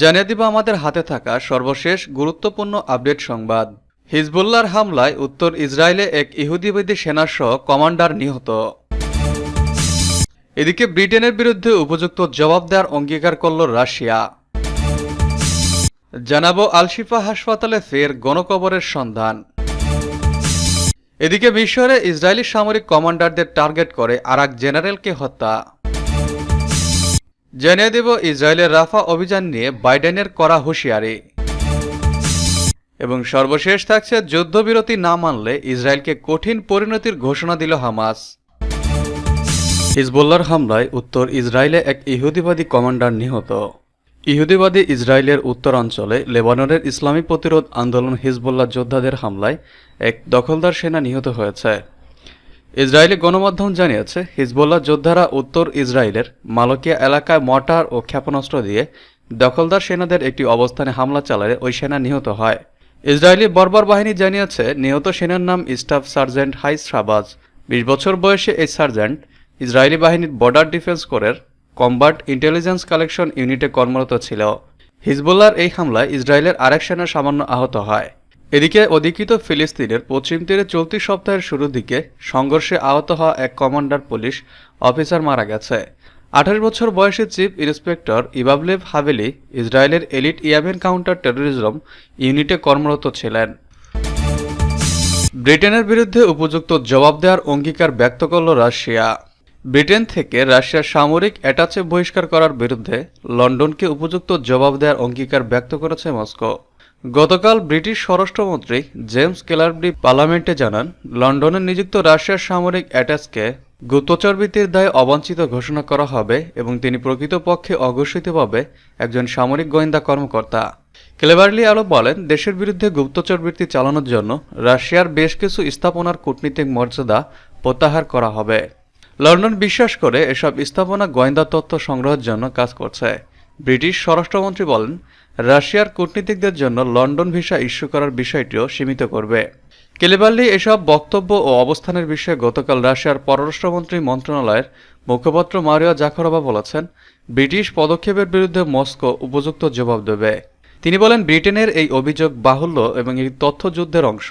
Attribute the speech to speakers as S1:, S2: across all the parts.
S1: জানিয়ে দিব আমাদের হাতে থাকা সর্বশেষ গুরুত্বপূর্ণ আপডেট সংবাদ। হিজবুল্লাহর হামলায় উত্তর ইসরায়েলে এক ইহুদিবাদী সেনাসহ কমান্ডার নিহত। এদিকে ব্রিটেনের বিরুদ্ধে উপযুক্ত জবাব দেওয়ার অঙ্গীকার করল রাশিয়া। জানাব আলশিফা হাসপাতালে ফের গণকবরের সন্ধান। এদিকে মিশরে ইসরায়েলি সামরিক কমান্ডারদের টার্গেট করে আরাক জেনারেলকে হত্যা। জানিয়ে দেব ইসরায়েলের রাফা অভিযান নিয়ে বাইডেনের করা হুঁশিয়ারি। এবং সর্বশেষ থাকছে যুদ্ধবিরতি না মানলে ইসরায়েলকে কঠিন পরিণতির ঘোষণা দিল হামাস। হিজবুল্লাহর হামলায় উত্তর ইসরায়েলে এক ইহুদিবাদী কমান্ডার নিহত। ইহুদিবাদী ইসরায়েলের উত্তরাঞ্চলে লেবাননের ইসলামী প্রতিরোধ আন্দোলন হিজবুল্লাহ যোদ্ধাদের হামলায় এক দখলদার সেনা নিহত হয়েছে। ইসরায়েলি গণমাধ্যম জানিয়েছে, হিজবুল্লাহ যোদ্ধারা উত্তর ইসরায়েলের মালকিয়া এলাকায় মর্টার ও ক্ষেপণাস্ত্র দিয়ে দখলদার সেনাদের একটি অবস্থানে হামলা চালালে ওই সেনা নিহত হয়। ইসরায়েলি বর্বর বাহিনী জানিয়েছে, নিহত সেনার নাম স্টাফ সার্জেন্ট হাইস শাবাজ বিশ বছর বয়সে এই সার্জেন্ট ইসরায়েলি বাহিনীর বর্ডার ডিফেন্স কোরের কম্বাট ইন্টেলিজেন্স কালেকশন ইউনিটে কর্মরত ছিল। হিজবুল্লার এই হামলায় ইসরায়েলের আরেক সেনা সামান্য আহত হয়। এদিকে অধিকৃত ফিলিস্তিনের পশ্চিম তীরে চলতি সপ্তাহের শুরুর দিকে সংঘর্ষে আহত হওয়া এক কমান্ডার পুলিশ অফিসার মারা গেছে। আঠাশ বছর বয়সী চিফ ইন্সপেক্টর ইবাবলেভ হাভেলি ইসরায়েলের এলিট ইয়াভেন কাউন্টার টেরোরিজম ইউনিটে কর্মরত ছিলেন। ব্রিটেনের বিরুদ্ধে উপযুক্ত জবাব দেওয়ার অঙ্গীকার ব্যক্ত করল রাশিয়া। ব্রিটেন থেকে রাশিয়ার সামরিক অ্যাটাচে বহিষ্কার করার বিরুদ্ধে লন্ডনকে উপযুক্ত জবাব দেওয়ার অঙ্গীকার ব্যক্ত করেছে মস্কো। গতকাল ব্রিটিশ স্বরাষ্ট্রমন্ত্রী জেমস কেলারবি পার্লামেন্টে জানান লন্ডনে নিযুক্ত রাশিয়ার সামরিক অ্যাটাচকে গুপ্তচরবৃত্তির দায়ে অবাঞ্ছিত ঘোষণা করা হবে এবং তিনি প্রকৃতপক্ষে অঘোষিতভাবে একজন সামরিক গোয়েন্দা কর্মকর্তা। ক্লেভারলি আরও বলেন, দেশের বিরুদ্ধে গুপ্তচরবৃত্তি চালানোর জন্য রাশিয়ার বেশ কিছু স্থাপনার কূটনীতিক মর্যাদা প্রত্যাহার করা হবে। লন্ডন বিশ্বাস করে এসব স্থাপনা গোয়েন্দা তথ্য সংগ্রহের জন্য কাজ করছে। ব্রিটিশ স্বরাষ্ট্রমন্ত্রী বলেন রাশিয়ার কূটনীতিকদের জন্য লন্ডন ভিসা ইস্যু করার বিষয়টিও সীমিত করবে। কেলেবাল্লি এসব বক্তব্য ও অবস্থানের বিষয়ে গতকাল রাশিয়ার পররাষ্ট্রমন্ত্রী মন্ত্রণালয়ের মুখপাত্র মারিয়া জাখরবা বলেছেন, ব্রিটিশ পদক্ষেপের বিরুদ্ধে মস্কো উপযুক্ত জবাব দেবে। তিনি বলেন, ব্রিটেনের এই অভিযোগ বাহুল্য এবং এই তথ্যযুদ্ধের অংশ।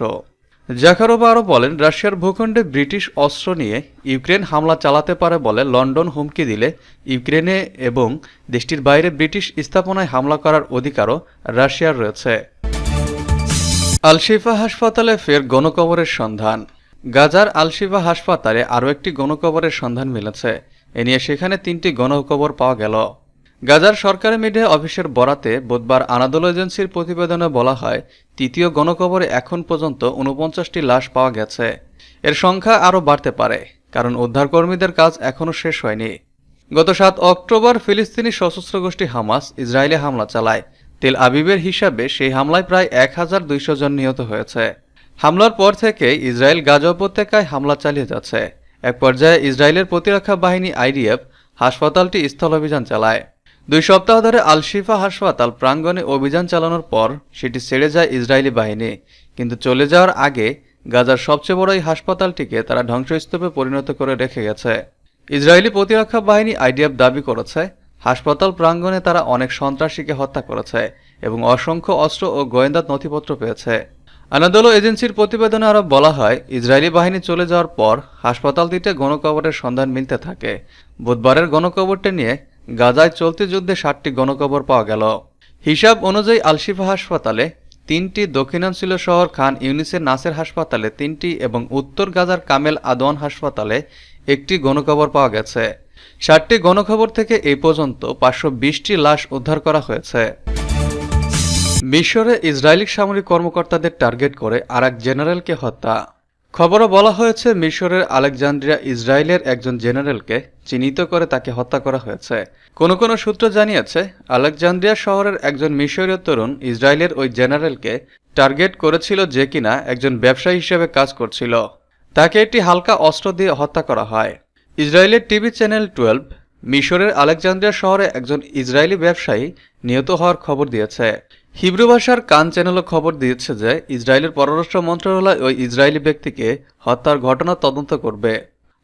S1: জাকারোভা আরও বলেন, রাশিয়ার ভূখণ্ডে ব্রিটিশ অস্ত্র নিয়ে ইউক্রেন হামলা চালাতে পারে বলে লন্ডন হুমকি দিলে ইউক্রেনে এবং দেশটির বাইরে ব্রিটিশ স্থাপনায় হামলা করার অধিকারও রাশিয়ার রয়েছে। আলশিফা হাসপাতালে ফের গণকবরের সন্ধান। গাজার আলশিফা হাসপাতালে আরও একটি গণকবরের সন্ধান মিলেছে। এ নিয়ে সেখানে তিনটি গণকবর পাওয়া গেল। গাজার সরকারি মিডিয়া অফিসের বরাতে বুধবার আনাদোল এজেন্সির প্রতিবেদনে বলা হয়, তৃতীয় গণকবরে এখন পর্যন্ত উনপঞ্চাশটি লাশ পাওয়া গেছে। এর সংখ্যা আরও বাড়তে পারে, কারণ উদ্ধারকর্মীদের কাজ এখনও শেষ হয়নি। গত সাত অক্টোবর ফিলিস্তিনি সশস্ত্র গোষ্ঠী হামাস ইসরায়েলে হামলা চালায়। তেল আবিবের হিসাবে সেই হামলায় প্রায় এক হাজার দুইশো জন নিহত হয়েছে। হামলার পর থেকে ইসরায়েল গাজা উপত্যকায় হামলা চালিয়ে যাচ্ছে। এক পর্যায়ে ইসরায়েলের প্রতিরক্ষা বাহিনী আইডিএফ হাসপাতালটি স্থল অভিযান চালায়। দুই সপ্তাহ ধরে আলশিফা হাসপাতাল প্রাঙ্গণে অভিযান চালানোর পর সেটি ছেড়ে যায় ইসরায়েলি বাহিনী। কিন্তু চলে যাওয়ার আগে গাজার সবচেয়ে বড় এই হাসপাতালটিকে তারা ধ্বংসস্তূপে পরিণত করে রেখে গেছে। ইসরায়েলি প্রতিরক্ষা বাহিনী আইডিএফ দাবি করেছে, হাসপাতাল প্রাঙ্গণে তারা অনেক সন্ত্রাসীকে হত্যা করেছে এবং অসংখ্য অস্ত্র ও গোয়েন্দা নথিপত্র পেয়েছে। আনাদোলো এজেন্সির প্রতিবেদনে আরও বলা হয়, ইসরায়েলি বাহিনী চলে যাওয়ার পর হাসপাতালটিতে গণকবরের সন্ধান মিলতে থাকে। বুধবারের গণকবরটি নিয়ে গাজায় চলতি যুদ্ধে ষাটটি গণকবর পাওয়া গেল। হিসাব অনুযায়ী আলশিফা হাসপাতালে তিনটি দক্ষিণাঞ্চলীয় শহর খান ইউনিসের নাসের হাসপাতালে তিনটি এবং উত্তর গাজার কামেল আদওয়ান হাসপাতালে একটি গণকবর পাওয়া গেছে। ষাটটি গণখবর থেকে এই পর্যন্ত পাঁচশো বিশটি লাশ উদ্ধার করা হয়েছে। মিশরে ইসরায়েলি সামরিক কর্মকর্তাদের টার্গেট করে আরেক জেনারেলকে হত্যা। খবরে বলা হয়েছে, মিশরের আলেকজান্দ্রিয়া ইসরায়েলের একজন জেনারেলকে চিহ্নিত করে তাকে হত্যা করা হয়েছে। কোনো কোনো সূত্র জানিয়েছে, আলেকজান্দ্রিয়া শহরের একজন মিশরীয় তরুণ ইসরায়েলের ওই জেনারেলকে টার্গেট করেছিল যে কিনা একজন ব্যবসায়ী হিসেবে কাজ করছিল। তাকে একটি হালকা অস্ত্র দিয়ে হত্যা করা হয়। ইসরায়েলের টিভি চ্যানেল টুয়েলভ, মিশরের আলেকজান্দ্রিয়া শহরে একজন ইসরায়েলি ব্যবসায়ী নিহত হওয়ার খবর দিয়েছে। হিব্রু ভাষার কান চ্যানেলও খবর দিয়েছে যে, ইসরায়েলের পররাষ্ট্র মন্ত্রণালয় ওই ইসরায়েলি ব্যক্তিকে হত্যার ঘটনা তদন্ত করবে।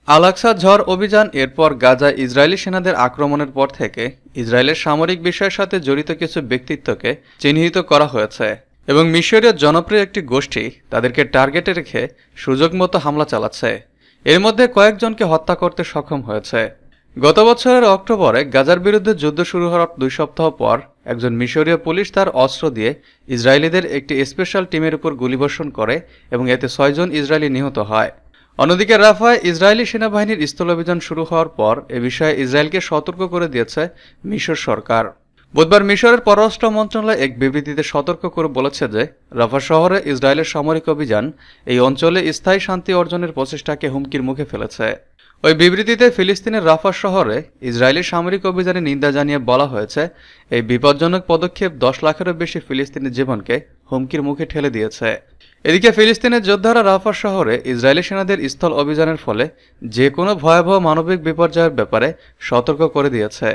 S1: আলাক্সা ঝড় অভিযান এরপর গাজা ইসরায়েলি সেনাদের আক্রমণের পর থেকে ইসরায়েলের সামরিক বিষয়ের সাথে জড়িত কিছু ব্যক্তিত্বকে চিহ্নিত করা হয়েছে এবং মিশরীয় জনপ্রিয় একটি গোষ্ঠী তাদেরকে টার্গেটে রেখে সুযোগ মতো হামলা চালাচ্ছে। এর মধ্যে কয়েকজনকে হত্যা করতে সক্ষম হয়েছে। গত বছরের অক্টোবরে গাজার বিরুদ্ধে যুদ্ধ শুরু হওয়ার দুই সপ্তাহ পর একজন মিশরীয় পুলিশ তার অস্ত্র দিয়ে ইসরায়েলিদের একটি স্পেশাল টিমের উপর গুলিবর্ষণ করে এবং এতে ছয়জন ইসরায়েলি নিহত হয়। অন্যদিকে রাফায় ইসরায়েলি সেনাবাহিনীর স্থল অভিযান শুরু হওয়ার পর এ বিষয়ে ইসরায়েলকে সতর্ক করে দিয়েছে মিশর সরকার। বুধবার মিশরের পররাষ্ট্র মন্ত্রণালয় এক বিবৃতিতে সতর্ক করে বলেছে যে, রাফা শহরে ইসরায়েলের সামরিক অভিযান এই অঞ্চলে স্থায়ী শান্তি অর্জনের প্রচেষ্টাকে হুমকির মুখে ফেলেছে। ওই বিবৃতিতে ফিলিস্তিনের রাফা শহরে ইসরায়েলি সামরিক অভিযানে নিন্দা জানিয়ে বলা হয়েছে, এই বিপজ্জনক পদক্ষেপ দশ লাখেরও বেশি ফিলিস্তিনের জীবনকে হুমকির মুখে ঠেলে দিয়েছে। এদিকে ফিলিস্তিনের যোদ্ধারা রাফা শহরে ইসরায়েলি সেনাদের স্থল অভিযানের ফলে যে কোনো ভয়াবহ মানবিক বিপর্যয়ের ব্যাপারে সতর্ক করে দিয়েছে।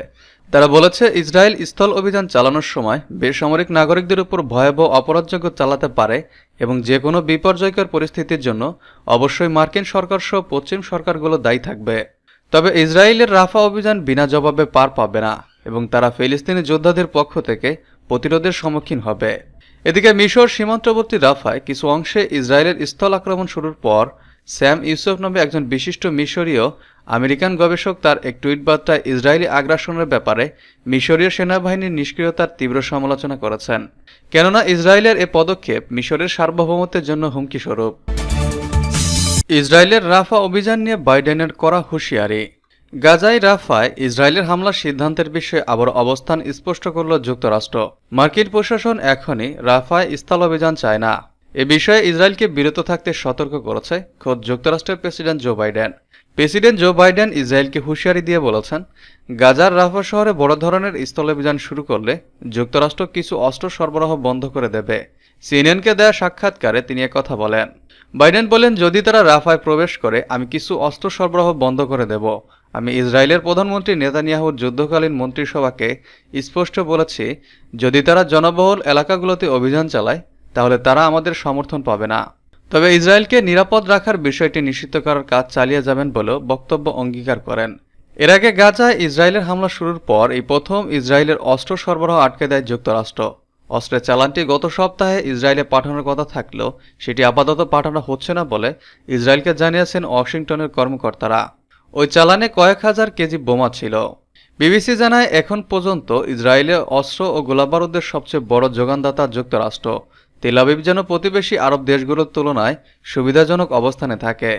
S1: তারা বলেছে, ইসরায়েল স্থল অভিযান চালানোর সময় বেসামরিক নাগরিকদের উপর ভয়াবহ অপরাধযোগ্য চালাতে পারে এবং যে কোনো বিপর্যয়কর পরিস্থিতির জন্য অবশ্যই মার্কিন সরকার সহ পশ্চিম সরকারগুলো দায়ী থাকবে। তবে ইসরায়েলের রাফা অভিযান বিনা জবাবে পার পাবে না এবং তারা ফিলিস্তিনি যোদ্ধাদের পক্ষ থেকে প্রতিরোধের সম্মুখীন হবে। এদিকে মিশর সীমান্তবর্তী রাফায় কিছু অংশে ইসরায়েলের স্থল আক্রমণ শুরুর পর স্যাম ইউসুফ নামে একজন বিশিষ্ট মিশরীয় আমেরিকান গবেষক তার এক টুইট বার্তায় ইসরায়েলি আগ্রাসনের ব্যাপারে মিশরীয় সেনাবাহিনীর নিষ্ক্রিয়তার তীব্র সমালোচনা করেছেন। কেননা ইসরায়েলের এ পদক্ষেপ মিশরের সার্বভৌমত্বের জন্য হুমকি স্বরূপ ইসরায়েলের রাফা অভিযান নিয়ে বাইডেনের করা হুঁশিয়ারি। গাজায় রাফায় ইসরায়েলের হামলার সিদ্ধান্তের বিষয়ে আবার অবস্থান স্পষ্ট করল যুক্তরাষ্ট্র। মার্কিন প্রশাসন এখনই রাফায় স্থল অভিযান চায় না। এ বিষয়ে ইসরায়েলকে বিরত থাকতে সতর্ক করেছে খোদ যুক্তরাষ্ট্রের president Joe Biden. President Joe Biden ইসরায়েলকে হুঁশিয়ারি দিয়ে বলেছেন, গাজার রাফা শহরে বড় ধরনের স্থল অভিযান শুরু করলে যুক্তরাষ্ট্র কিছু অস্ত্র সরবরাহ বন্ধ করে দেবে। সিএনএনকে দেয়া সাক্ষাৎকারে তিনি কথা বলেন, বাইডেন বলেন, যদি তারা রাফায় প্রবেশ করে, আমি কিছু অস্ত্র সরবরাহ বন্ধ করে দেব। আমি ইসরায়েলের প্রধানমন্ত্রী নেতানিয়াহুর যুদ্ধকালীন মন্ত্রিসভাকে স্পষ্ট বলেছি, যদি তারা জনবহুল এলাকাগুলোতে অভিযান চালায় তাহলে তারা আমাদের সমর্থন পাবে না। তবে ইসরায়েলকে নিরাপদ রাখার বিষয়টি নিশ্চিত করার কাজ চালিয়ে যাবেন বলেও বক্তব্য অঙ্গীকার করেন। এর আগে গাজায় ইসরায়েলের হামলা শুরুর পর এই প্রথম ইসরায়েলের অস্ত্র সরবরাহ আটকে দেয় যুক্তরাষ্ট্র। অস্ত্রের চালানটি গত সপ্তাহে ইসরায়েলে পাঠানোর কথা থাকলেও সেটি আপাতত পাঠানো হচ্ছে না বলে ইসরায়েলকে জানিয়েছেন ওয়াশিংটনের কর্মকর্তারা। ওই চালানে কয়েক হাজার কেজি বোমা ছিল। বিবিসি জানায়, এখন পর্যন্ত ইসরায়েলে অস্ত্র ও গোলাবারুদের সবচেয়ে বড় যোগানদাতা যুক্তরাষ্ট্র। তেলাবিব যেন প্রতিবেশী আরব দেশগুলোর তুলনায় সুবিধাজনক অবস্থানে থাকে।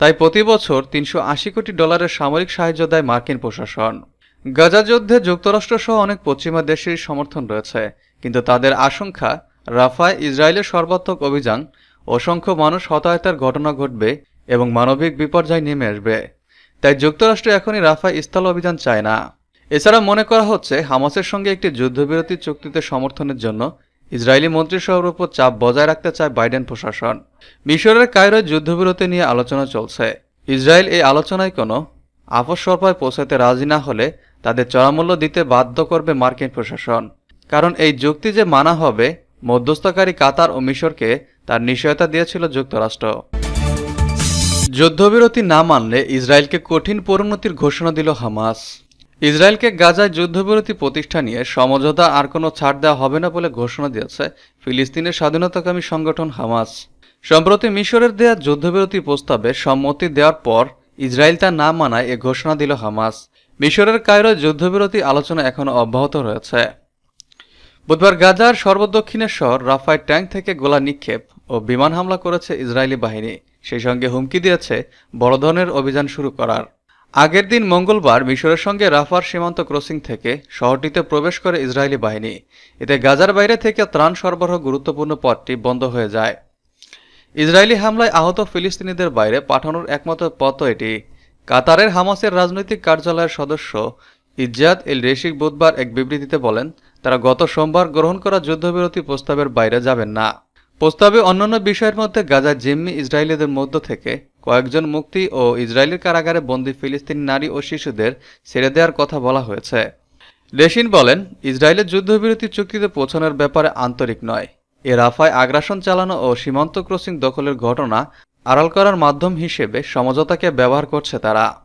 S1: তাই প্রতি বছর তিনশো আশি কোটি ডলারের সামরিক সাহায্য দেয় মার্কিন প্রশাসন। গাজা যুদ্ধে যুক্তরাষ্ট্র সহ অনেক পশ্চিমা দেশের সমর্থন রয়েছে, কিন্তু তাদের আশঙ্কা, রাফায় ইসরায়েলের সর্বাত্মক অভিযান, অসংখ্য মানুষ হতাহতের ঘটনা ঘটবে এবং মানবিক বিপর্যয় নেমে আসবে। তাই যুক্তরাষ্ট্র এখনই রাফায় স্থল অভিযান চায় না। এছাড়া মনে করা হচ্ছে, হামাসের সঙ্গে একটি যুদ্ধবিরতি চুক্তিতে সমর্থনের জন্য ইসরায়েলি মন্ত্রিসভার উপর চাপ বজায় রাখতে চায় বাইডেন প্রশাসন। মিশরের কায়রোয় যুদ্ধবিরতি নিয়ে আলোচনা চলছে। ইসরায়েল এই আলোচনায় কোনো আপস সরপায় পৌঁছাতে রাজি না হলে তাদের চড়ামূল্য দিতে বাধ্য করবে মার্কিন প্রশাসন। কারণ এই যুক্তি যে মানা হবে, মধ্যস্থকারী কাতার ও মিশরকে তার নিশ্চয়তা দিয়েছিল যুক্তরাষ্ট্র। যুদ্ধবিরতি না মানলে ইসরায়েলকে কঠিন পরিণতির ঘোষণা দিল হামাস। ইসরায়েলকে গাজায় যুদ্ধবিরতি প্রতিষ্ঠা নিয়ে সমঝোতা আর কোনো ছাড় দেওয়া হবে না বলে ঘোষণা দিয়েছে ফিলিস্তিনের স্বাধীনতাকামী সংগঠন হামাস। সম্প্রতি মিশরের দেয়া যুদ্ধবিরতি প্রস্তাবে সম্মতি দেওয়ার পর ইসরায়েল তা না মানায় এ ঘোষণা দিল হামাস। মিশরের কায়রো যুদ্ধবিরতি আলোচনা এখনও অব্যাহত রয়েছে। বুধবার গাজার সর্বদক্ষিণের শহর রাফায় ট্যাঙ্ক থেকে গোলা নিক্ষেপ ও বিমান হামলা করেছে ইসরায়েলি বাহিনী। সেই সঙ্গে হুমকি দিয়েছে বড় ধরনের অভিযান শুরু করার। আগের দিন মঙ্গলবার মিশরের সঙ্গে রাফার সীমান্ত ক্রসিং থেকে শহরটিতে প্রবেশ করে ইসরায়েলি বাহিনী। এতে গাজার বাইরে থেকে ত্রাণ সরবরাহ গুরুত্বপূর্ণ পথটি বন্ধ হয়ে যায়। ইসরায়েলি হামলায় আহত ফিলিস্তিনিদের বাইরে পাঠানোর একমাত্র পথ এটি। কাতারের হামাসের রাজনৈতিক কার্যালয়ের সদস্য ইজ্জাত এল রেশিক বুধবার এক বিবৃতিতে বলেন, তারা গত সোমবার গ্রহণ করা যুদ্ধবিরতি প্রস্তাবের বাইরে যাবেন না। প্রস্তাবে অন্যান্য বিষয়ের মধ্যে গাজা জিম্মি ইসরায়েলিদের মধ্য থেকে কয়েকজন মুক্তি ও ইসরায়েলের কারাগারে বন্দী ফিলিস্তিনি নারী ও শিশুদের ছেড়ে দেওয়ার কথা বলা হয়েছে। রেশিন বলেন, ইসরায়েলের যুদ্ধবিরতি চুক্তিতে পৌঁছানোর ব্যাপারে আন্তরিক নয়। এ রাফায় আগ্রাসন চালানো ও সীমান্ত ক্রসিং দখলের ঘটনা আড়াল করার মাধ্যম হিসেবে সমঝোতাকে ব্যবহার করছে তারা।